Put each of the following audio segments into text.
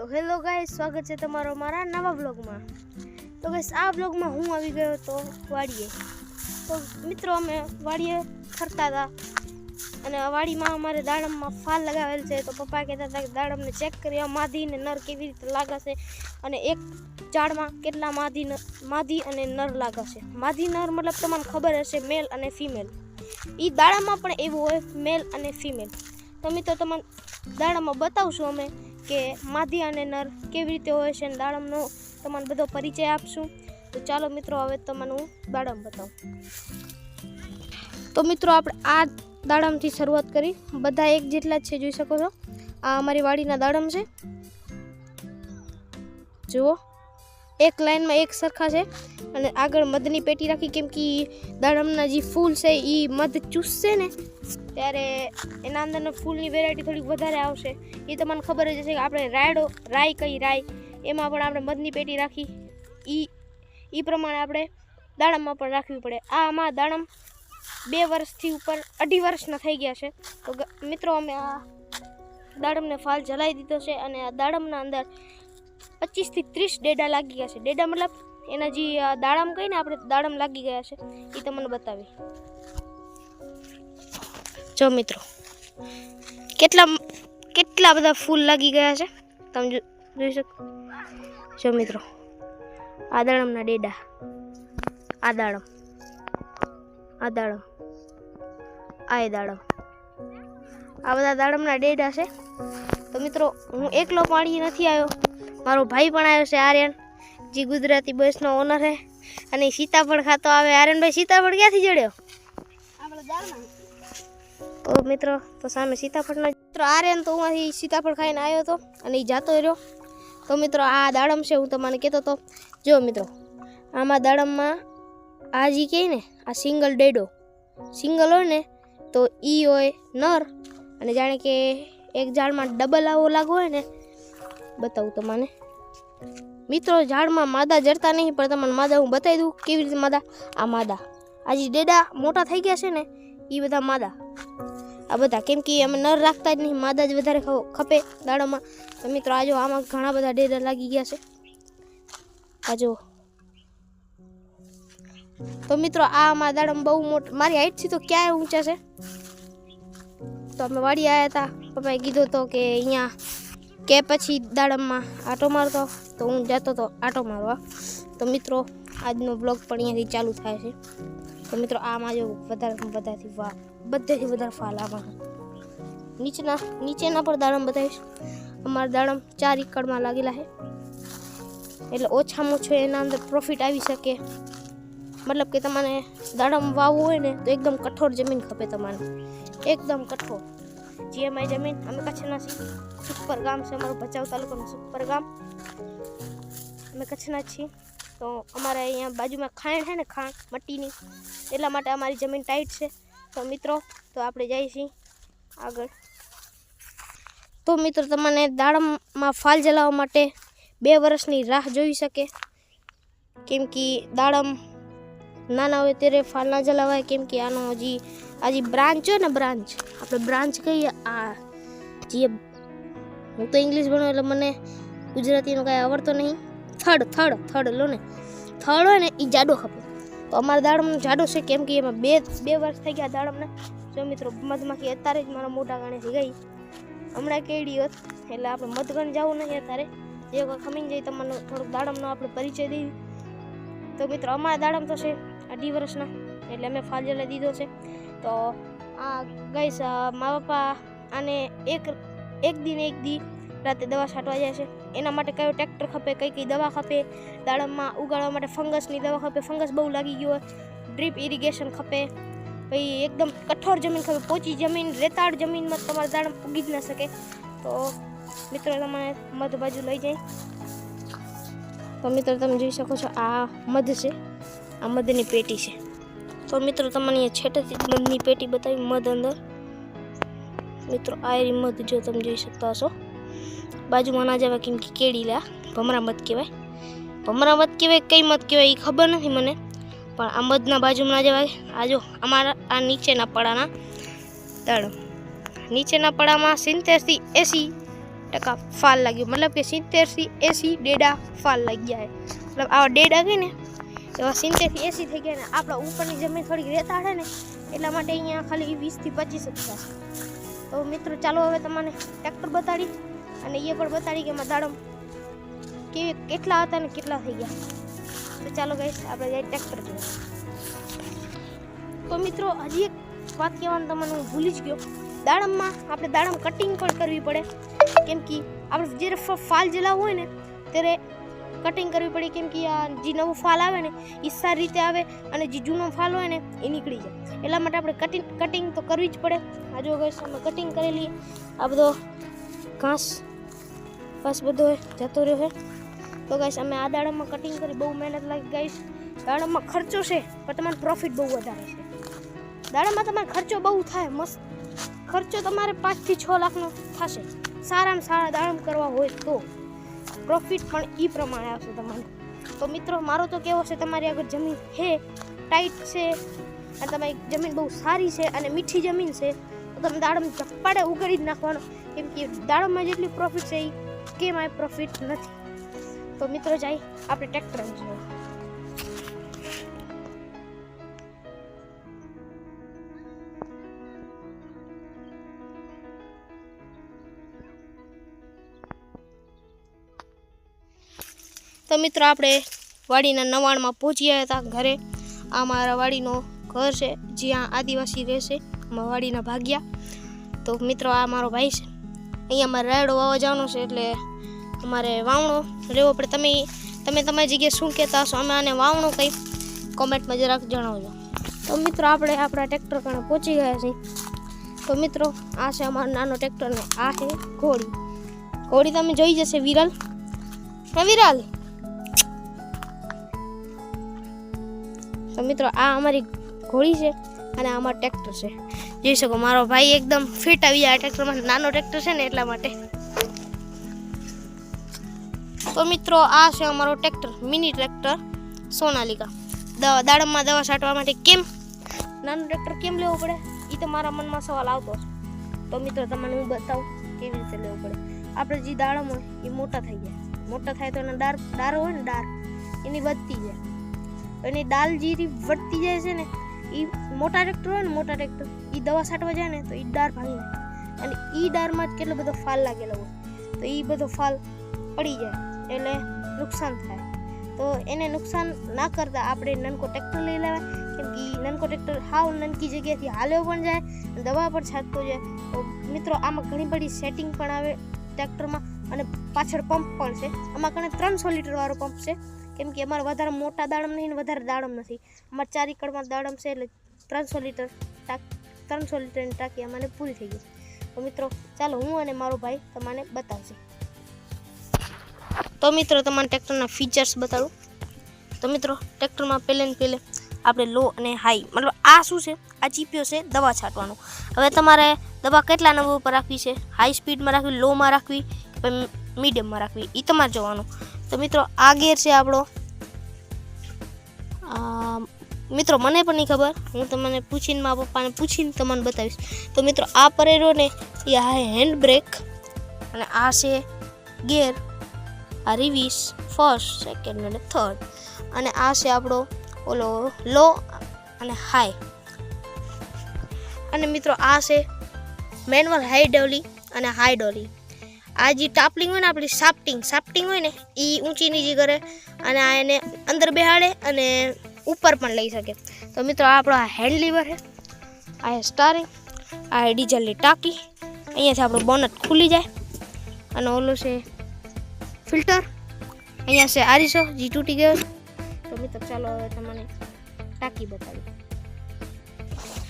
તો hello guys, સ્વાગત છે તમારો મારા નવા બ્લોગમાં તો ગાઈસ, આ બ્લોગમાં હું આવી ગયો તો વાડીએ. તો મિત્રો, અમે વાડીએ ફરતા હતા. અને વાડીમાં અમારે દાડમમાં ફાલ લગાવેલ છે. તો પપ્પા કહેતા હતા કે દાડમને ચેક કરી માધી ને નર કેવી રીતે લાગશે? અને એક ઝાડમાં કેટલા માધી માદી અને નર લાગશે? માધી, નર મતલબ તમને ખબર હશે મેલ અને ફિમેલ એ દાડામાં પણ એવું હોય મેલ અને ફિમેલ તો મિત્રો, તમને દાડામાં બતાવશું અમે. કે માદી અને નર કેવી રીતે હોય છે અને દાડમનો તમને બધો પરિચય આપશું. તો ચાલો મિત્રો, હવે તમને હું દાડમ બતાવું. તો મિત્રો, આપણે આ દાડમથી શરૂઆત કરી. બધા એક જેટલા જ છે, જોઈ શકો છો. આ અમારી વાડીના દાડમ છે. જુઓ. એક લાઈનમાં એક સરખા છે. અને આગળ મધની પેટી રાખી કેમ કે દાડમના જે ફૂલ છે એ મધ ચૂસશે ને, ત્યારે એના અંદરના ફૂલની વેરાયટી થોડીક વધારે આવશે. એ તમને ખબર જ હશે કે આપણે રાયડો રાય કઈ રાય એમાં પણ આપણે મધની પેટી રાખી. એ એ પ્રમાણે આપણે દાડમમાં પણ રાખવી પડે. આ આમાં દાડમ બે વર્ષથી ઉપર, અઢી વર્ષના થઈ ગયા છે. તો મિત્રો, અમે આ દાડમને ફાલ જલાવી દીધો છે અને આ દાડમના અંદર પચીસથી ત્રીસ ડેડા લાગી ગયા છે. ડેડા મતલબ એના જે દાડામ કહીને આપણે દાડમ લાગી ગયા છે એ તમને બતાવી જો મિત્રો, કેટલા કેટલા બધા ફૂલ લાગી ગયા છે? તમે જોઈ શકો. જો મિત્રો, આ દાડમના ડેડા. આ દાડમ. આ દાડમ. આ દાડમ. આ બધા દાડમના ડેડા છે. તો મિત્રો, હું એકલો પાણી નથી આવ્યો. મારો ભાઈ પણ આવ્યો છે આર્યન જે ગુજરાતી બસનો ઓનર છે. અને સીતાફળ ખાતો આવે. આર્યનભાઈ સીતાફળ ક્યાંથી જડ્યો? તો મિત્રો તો સામે સીતાફળનો મિત્રો આર્યન તો હું સીતાફળ ખાઈને આવ્યો હતો અને એ જાતો રહ્યો. તો મિત્રો આ દાડમ છે હું તમને કહેતો હતો જો મિત્રો આમાં દાડમમાં આ જે કહે ને આ સિંગલ ડેડો. સિંગલ હોય ને તો ઈ હોય નર. અને જાણે કે એક ઝાડમાં ડબલ આવો લાગો હોય ને બતાવું તમને. મિત્રો, ઝાડમાં માદા જડતા નહીં, પણ તમને માદા હું બતાવી દઉં કેવી રીતે માદા? આ માદા. આ જે ડેડા મોટા થઈ ગયા છે ને એ બધા માદા. આ બધા કેમ કે અમે નર રાખતા જ નહીં, માદા જ વધારે ખપે દાડામાં. તો મિત્રો આજો આમાં ઘણા બધા ડેડા લાગી ગયા છે. આ જો. તો મિત્રો, આ અમારા દાડમ બહુ મોટ મારી હાઈટથી તો ક્યાંય ઊંચા છે. તો અમે વાડી આવ્યા હતા. પપ્પાએ કીધું તો કે અહીંયા કે પછી દાડમમાં આટો મારતો, તો હું જતો હતો આટો મારવા. તો મિત્રો, આજનો બ્લોગ પણ અહીંયાથી ચાલુ થાય છે. તો મિત્રો, આમાં જો વધારે બધાથી વા બધેથી વધારે ફાલ આમાં. નીચેના નીચેના પર દાડમ બતાવીશ. અમારા દાડમ ચાર એકડમાં લાગેલા છે. એટલે ઓછામાં ઓછો એના અંદર પ્રોફિટ આવી શકે. મતલબ કે તમારે દાડમ વાવવું હોય ને, તો એકદમ કઠોર જમીન ખપે તમારે. એકદમ કઠોર. જે અમારી જમીન અમે કચ્છના છીએ. સુપર ગામ છે અમારું ભચાઉ તાલુકાનું સુપર ગામ. અમે કચ્છના છીએ. તો અમારે અહીંયા બાજુમાં ખાણ છે ને ખાણ, મટ્ટીની. એટલા માટે અમારી જમીન ટાઈટ છે. તો મિત્રો, તો આપણે જઈએ છીએ આગળ. તો મિત્રો, તમને દાડમમાં ફાલ જલાવવા માટે બે વર્ષની રાહ જોઈ શકે. કેમ કે દાડમ નાના હોય ત્યારે ફાલ ના જલાવાય. કેમ કે આનો હજી આ બ્રાન્ચ હોય ને બ્રાન્ચ આપણે બ્રાન્ચ કહીએ, આ જે, હું તો ઇંગ્લિશ ભણું એટલે મને ગુજરાતીનો કાંઈ આવડતો નહીં. થડ થડ થડ, લો ને. થડ હોય ને એ જાડો ખપે તો અમારા દાડમનો જાડો છે, કેમ કે એમાં બે બે વર્ષ થઈ ગયા દાડમને. જો મિત્રો મધમાખી અત્યારે જ મારા મોટા ગાણેથી ગઈ. હમણાં કેડી હોત, એટલે આપણે મધગણ જવું નહીં અત્યારે. જે વખત ખમીને જઈ તમને થોડુંક દાડમનો આપણે પરિચય દઈ. તો મિત્રો, અમારા દાડમ તો છે. અઢી વર્ષના, એટલે અમે ફાલ જલાઈ દીધો છે. તો આ ગઈ મા બાપા આને એક એક દિન એક દી રાતે દવા છાંટવા જાય છે. એના માટે કયો ટ્રેક્ટર ખપે, કઈ કઈ દવા ખપે, દાડમમાં ઉગાડવા માટે ફંગસની દવા ખપે, ફંગસ બહુ લાગી ગયો હોય, ડ્રીપ ઇરિગેશન ખપે, પછી એકદમ કઠોર જમીન ખપે, પોચી જમીન, રેતાળ જમીનમાં તમારે દાડમ ઉગી જ ન શકે. તો મિત્રો, તમારે મધ બાજુ લઈ જાય. તો મિત્રો, તમે જોઈ શકો છો આ મધ છે. આ મધની પેટી છે. તો મિત્રો, તમને અહીંયા છેટેથી મધની પેટી બતાવી મધ અંદર. મિત્રો આયરી મધ જો તમે જોઈ શકતા હશો. બાજુમાં ના જવાય કેમ કે કેળી લા, ભમરા મધ કહેવાય. ભમરા મધ કહેવાય, કઈ મધ કહેવાય એ ખબર નથી મને. પણ આ મધના બાજુમાં ના જવાય આ જો, અમારા, આ નીચેના પડાના દળ નીચેના પડામાં સિત્તેરથી એંસી ટકા ફાલ લાગ્યો. મતલબ કે સિત્તેરથી એંસી ડેડા ફાલ લાગ્યા મતલબ આવા ડેડા કહે ને એવા સિત્તેરથી એંસી થઈ ગયા ને આપણા ઉપરની જમીન થોડીક રહેતા છે ને, એટલા માટે અહીંયા ખાલી વીસથી પચીસ જ થશે તો મિત્રો, ચાલો હવે તમને ટ્રેક્ટર બતાડી અને એ પણ બતાડી કે એમાં દાડમ કેવી, કેટલા હતા ને કેટલા થઈ ગયા. તો ચાલો ગઈશ આપણે જાય ટ્રેક્ટર જોઈએ તો મિત્રો, હજી એક વાત કહેવાનું તમને હું ભૂલી જ ગયો. દાડમમાં આપણે દાડમ કટિંગ પણ કરવી પડે. કેમ કે આપણે જ્યારે ફાલ જલાવવું હોય ને, ત્યારે કટિંગ કરવી પડે કેમ કે આ જે નવું ફાલ આવે ને, એ સારી રીતે આવે અને જે જૂનો ફાલ હોય ને, એ નીકળી જાય. એટલા માટે આપણે કટિંગ કટિંગ તો કરવી જ પડે. આ જો ગઈશ અમે કટિંગ કરેલી આ બધો ઘાસ ઘાસ બધો જતો રહ્યો છે. તો ગાઈસ અમે આ દાડમમાં કટિંગ કરી બહુ મહેનત લાગી ગાઈશ દાડમમાં ખર્ચો છે, પણ તમારો પ્રોફિટ બહુ વધારે છે. દાડમમાં તમારે ખર્ચો બહુ થાય, મસ્ત. ખર્ચો તમારે પાંચથી છ લાખનો થશે. સારામાં સારા દાડમ કરવા હોય તો. પ્રોફિટ પણ એ પ્રમાણે આવશે તમારે તો મિત્રો, મારો તો કેવો છે, તમારી આગળ જમીન છે ટાઈટ છે, અને તમારી જમીન બહુ સારી છે અને મીઠી જમીન છે, તો તમે દાડમ ચપ્પાડે ઉગાડી જ નાખવાનો. કેમ કે દાડમમાં જેટલી પ્રોફિટ છે એ કેમાંય પ્રોફિટ નથી. તો મિત્રો, જાય, આપણે ટ્રેક્ટર જોવા તો મિત્રો આપણે વાડીના નવાણમાં પહોંચી ગયા હતા ઘરે. આ મારા વાડીનો ઘર છે, જ્યાં આદિવાસી રહેશે. અમારા વાડીના ભાગ્યા. તો મિત્રો, આ મારો ભાઈ છે. અહીંયા મારે રાયડો વાવવા જવાનો છે, એટલે અમારે વાવણો રહેવો પડે. તમે તમે તમારી જગ્યાએ શું કહેતા હશો? અમે આને વાવણો કંઈ કોમેન્ટમાં જરાક જણાવજો. તો મિત્રો, આપણે આપણા ટ્રેક્ટર કણે પહોંચી ગયા છીએ. તો મિત્રો, આ છે અમારો નાનો ટ્રેક્ટર ને આ છે ઘોડી. ઘોડી તમે જોઈ જશે, વિરલ. હે, વિરલ? તો મિત્રો, આ અમારી ઘોડી છે અને આમાં ટ્રેક્ટર છે. જોઈ શકો, મારો ભાઈ એકદમ ફિટ આવી જાય ટ્રેક્ટરમાં નાનો ટ્રેક્ટર છે ને એટલા માટે. તો મિત્રો, આ છે અમારો ટ્રેક્ટર મિની ટ્રેક્ટર સોનાલિકા. દવા, દાડમમાં દવા છાંટવા માટે કેમ? નાનું ટ્રેક્ટર કેમ લેવું પડે? એ તો મારા મનમાં સવાલ આવતો હશે તો મિત્રો, તમને હું બતાવું કેવી રીતે લેવું પડે? આપણે જે દાડમ હોય એ મોટા થઈ જાય. મોટા થાય તો એનો ડાર ડાર હોય ને ડાર એની વધતી જાય. એની દાલ જીરી રી વધતી જાય છે ને એ મોટા ટ્રેક્ટર હોય ને, મોટા ટ્રેક્ટર એ દવા છાંટવા જાય ને, તો એ ડાર ભાંગી નાખે. અને એ ડારમાં જ કેટલો બધો ફાલ લાગેલો હોય. તો એ બધો ફાલ પડી જાય, એટલે નુકસાન થાય. તો એને નુકસાન ના કરતા આપણે નનકો ટ્રેક્ટર લઈ લેવાય, કેમ કે નનકો ટ્રેક્ટર હાવ નનકી જગ્યાએથી હાલ્યો પણ જાય દવા પણ છાંટતો જાય. તો મિત્રો, આમાં ઘણી બધી સેટિંગ પણ આવે ટ્રેક્ટરમાં અને પાછળ પંપ પણ છે. આમાં કણે ત્રણસો લીટરવાળો પંપ છે. કેમ કે અમારે વધારે મોટા દાડમ નહીં ને વધારે દાડમ નથી. અમારે ચાર એકડમાં દાડમ છે એટલે ત્રણસો લીટર ટાંક, ત્રણસો લીટરની ટાંકી અમારે પૂરી થઈ ગઈ. તો મિત્રો, ચાલો હું અને મારો ભાઈ તમને બતાવશે. તો મિત્રો તમને ટ્રેક્ટરના ફીચર્સ બતાડું તો મિત્રો, ટ્રેક્ટરમાં પહેલે ને પહેલે આપણે લો અને હાઈ મતલબ આ શું છે? આ ચીપીઓ છે, દવા છાંટવાનો. હવે તમારે દવા કેટલા નંબર ઉપર રાખવી છે? હાઈ સ્પીડમાં રાખવી લોમાં રાખવી, કે મીડિયમમાં રાખવી? એ તમારે જોવાનું. તો મિત્રો, આ ગેર છે આપણો. મિત્રો, મને પણ નહીં ખબર. હું તમને પૂછીને, મારા પપ્પાને પૂછીને તમને બતાવીશ. તો મિત્રો, આ પરેરો ને એ આ હેન્ડ બ્રેક અને આ છે ગેર. આ રિવીસ ફર્સ્ટ સેકન્ડ અને થર્ડ અને આ છે આપણો ઓલો લો અને હાઈ અને મિત્રો, આ છે મેન્યુઅલ હાઈ ડોલી અને હાઈ ડોલી આ જે ટાપલિંગ હોય ને આપણી સાફ્ટિંગ સાફ્ટિંગ હોય ને એ ઊંચી નીચી કરે અને આ એને અંદર બેહાડે અને ઉપર પણ લઈ શકે. તો મિત્રો, આ આપણો હેન્ડ લીવર છે. આ સ્ટારિંગ આ ડીઝલની ટાંકી. અહીંયાથી આપણું બોનટ ખુલી જાય. અને ઓલું છે ફિલ્ટર અહીંયા છે આરીસો, જે તૂટી ગયો તો મિત્રો, ચાલો હવે તમને ટાંકી બતાવી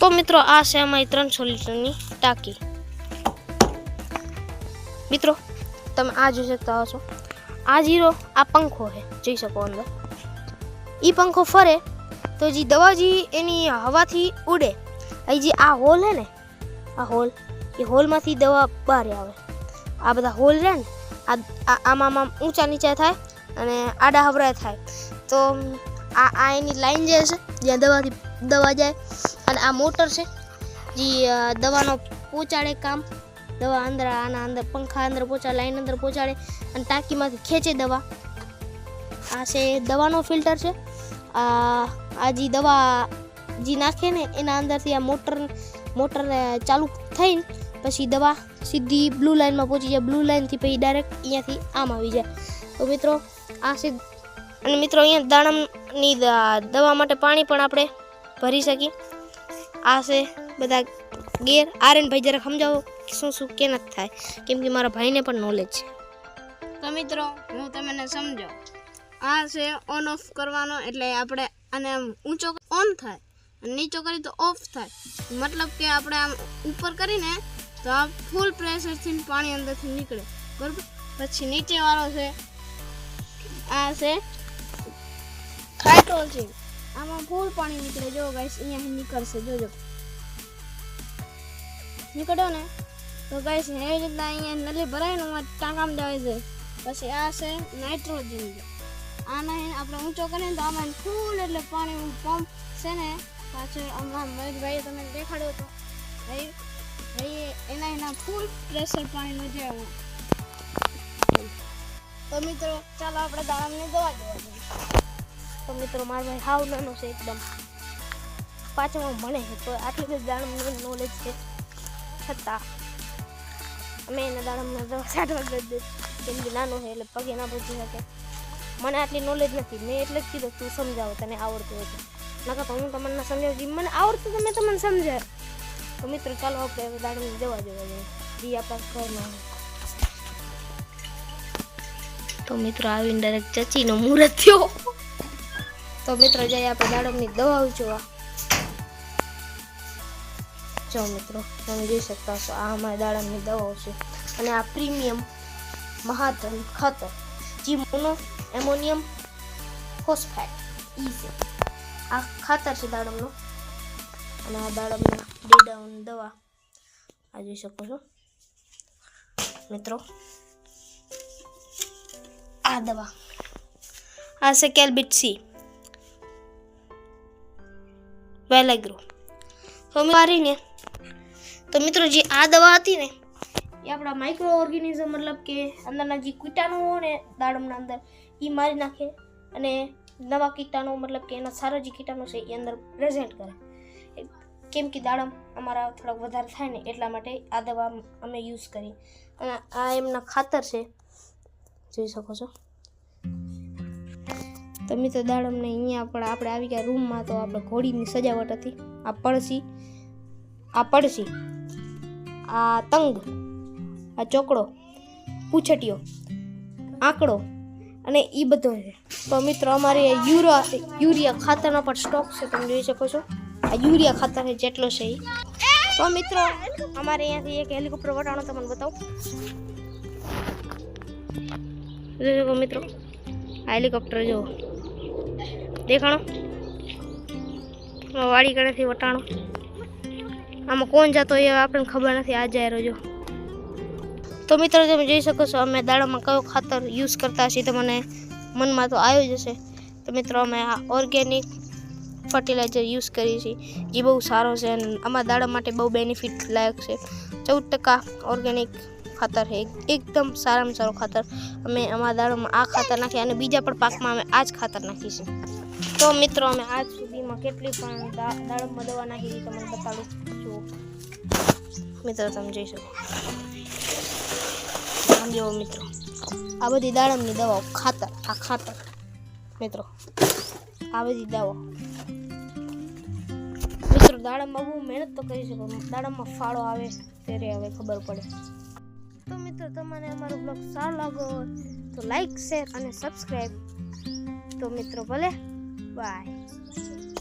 તો મિત્રો, આ છે અમારી ત્રણસો લીટરની ટાંકી. મિત્રો, તમે આ જોઈ શકતા હશો. આ જીરો આ પંખો છે, જોઈ શકો અંદર. એ પંખો ફરે તો જે દવા જે એની હવાથી ઉડે અહીં જે આ હોલ હે ને, આ હોલ, એ હોલમાંથી દવા બહાર આવે. આ બધા હોલ રહે ને, આ, આ- આમાં આમાં ઊંચા નીચા થાય અને આડા હવરા થાય. તો, આ આ એની લાઈન જે છે, જ્યાં દવાથી દવા જાય, અને આ મોટર છે, જે દવાનો પહોંચાડે કામ દવા અંદર, આના અંદર, પંખા અંદર પહોંચાડે લાઈન અંદર પહોંચાડે અને ટાંકીમાંથી ખેંચે દવા. આ છે દવાનો ફિલ્ટર છે. આ આ જે દવા જે નાખે ને, એના અંદરથી આ મોટર મોટર ચાલુ થઈને પછી દવા સીધી બ્લુ લાઇનમાં પહોંચી જાય. બ્લુ લાઇનથી પછી ડાયરેક્ટ અહીંયાથી આમ આવી જાય. તો મિત્રો, આ છે, અને મિત્રો, અહીંયા દાણમની દવા માટે પાણી પણ આપણે ભરી શકીએ. આ છે બધા ગેર. આર્યન ભાઈ જરાક સમજાવો. શું શું કે નથી થાય? કેમ કે મારા ભાઈને પણ નોલેજ છે. તો મિત્રો, હું તમને સમજો આ છે ઓન ઓફ કરવાનો, એટલે આપણે આને આમ ઊંચો ઓન થાય અને નીચો કરી તો ઓફ થાય. મતલબ કે આપણે આમ ઉપર કરીને તો આ ફૂલ પ્રેશરથી પાણી અંદરથી નીકળે. બરાબર? પછી નીચે વાળો છે, આ છે છે આમાં ફૂલ પાણી નીકળે. જો ગાઈસ અહીંયા નીકળશે. જોજો. નીકળ્યો ને? તો ગાઈસ એવી રીતના અહીંયા નલી ભરાઈને હું ટાંકામાં જાય છે? પછી આ છે નાઇટ્રોજન આના હે આપણે ઊંચો કરીએ તો આમાં ફૂલ એટલે પાણી પંપ છે ને, પાછળ આમાં મહેશભાઈએ તમે દેખાડ્યો હતો ભાઈ ભાઈ એના એના ફૂલ પ્રેશર પાણીનું એમાં. તો મિત્રો, ચાલો આપણે દાડામને દવા જોવા. તો મિત્રો, મારો ભાઈ હાવ નાનો છે એકદમ. પાછળ ભણે તો આટલી બધી દાણ નોલેજ છે. છતાં. અમે એના દવા છાંટવા કેમ કે નાનો છે એટલે પગે ના પહોંચી શકે મને આટલી નોલેજ નથી. મેં એટલે જ કીધું તું સમજાવો, તને આવડતું હોય નકર તો હું તમને સમજાવું મને આવડતું તો મેં તમને સમજાય તો મિત્રો, ચાલો આપણે હવે દાડમની દવા જોવા જઈએ. જે આપણા ઘરમાં તો મિત્રો, આવીને ડાયરેક્ટ ચચીનો મુહૂર્ત થયો. તો મિત્રો જઈએ આપણે દાડમની દવાઓ જોવા. જો મિત્રો, તમે જોઈ શકતા છો આ અમારી દાડમની દવાઓ છે. અને આ પ્રીમિયમ મહાધન ખાતર, જે મોનો એમોનિયમ ફોસ્ફેટ, ઈ છે. આ ખાતર છે દાડમનો. અને આ દાડમના ડેડાઉન દવા, આ જોઈ શકો છો. મિત્રો, આ દવા. આ છે કેલ્બિટ સી. વેલેગ્રો હું મારીને તો મિત્રો જે આ દવા હતી ને, એ આપણા માઇક્રો ઓર્ગેનિઝમ મતલબ કે અંદરના જે કીટાણુઓ ને દાડમના અંદર એ મારી નાખે અને નવા કીટાણુ મતલબ કે એના સારા જે કીટાણુ છે એ અંદર પ્રેઝન્ટ કરે. કેમ કે દાડમ અમારા થોડાક વધારે થાય ને એટલા માટે આ દવા અમે યુઝ કરી. અને આ એમના ખાતર છે, જોઈ શકો છો. તો મિત્રો દાડમને અહીંયા પણ આપણે આવી ગયા રૂમમાં તો આપણે ઘોડીની સજાવટ હતી. આ પડસી આ પડસી આ તંગ, આ ચોકડો પૂછટીયો આંકડો અને એ બધો છે. તો મિત્રો, અમારે યુરા યુરિયા ખાતરનો પણ સ્ટોક છે, તમે જોઈ શકો છો. આ યુરિયા ખાતર છે જેટલો છે એ તો મિત્રો, અમારે અહીંયાથી એક હેલિકોપ્ટર વટાણો તમને બતાવું. મિત્રો, આ હેલિકોપ્ટર જુઓ. દેખાણો? વાડી કણેથી વટાણો. આમાં કોણ જતો એ આપણને ખબર નથી, આ જાય રોજો. તો મિત્રો, તમે જોઈ શકો છો, અમે દાડામાં કયો ખાતર યુઝ કરતા છીએ તો મને મનમાં તો આવ્યો જ હશે. તો મિત્રો, અમે આ ઓર્ગેનિક ફર્ટિલાઇઝર યુઝ કરીએ છીએ એ બહુ સારો છે અને અમારા દાડા માટે બહુ બેનિફિટ લાયક છે. ચૌદ ટકા ઓર્ગેનિક ખાતર છે. એકદમ સારામાં સારું ખાતર. અમે અમારા દાડામાં આ ખાતર નાખીએ અને બીજા પણ પાકમાં અમે આ જ ખાતર નાખીશું તો મિત્રો, અમે આજ સુધીમાં કેટલી પણ દાડમમાં દવા નાખી તમને બતાડું છું. મિત્રો તમે શકો આમ મિત્રો. આ બધી દાડમની દવાઓ ખાતર, આ ખાતર. મિત્રો, આ બધી દવાઓ. મિત્રો, દાડમમાં બહુ મહેનત તો કરી શકો દાડમમાં ફાળો આવે ત્યારે હવે ખબર પડે. તો મિત્રો, તમને અમારો બ્લોગ સારો હોય તો લાઈક શેર અને સબસ્ક્રાઈબ તો મિત્રો, ભલે. 喂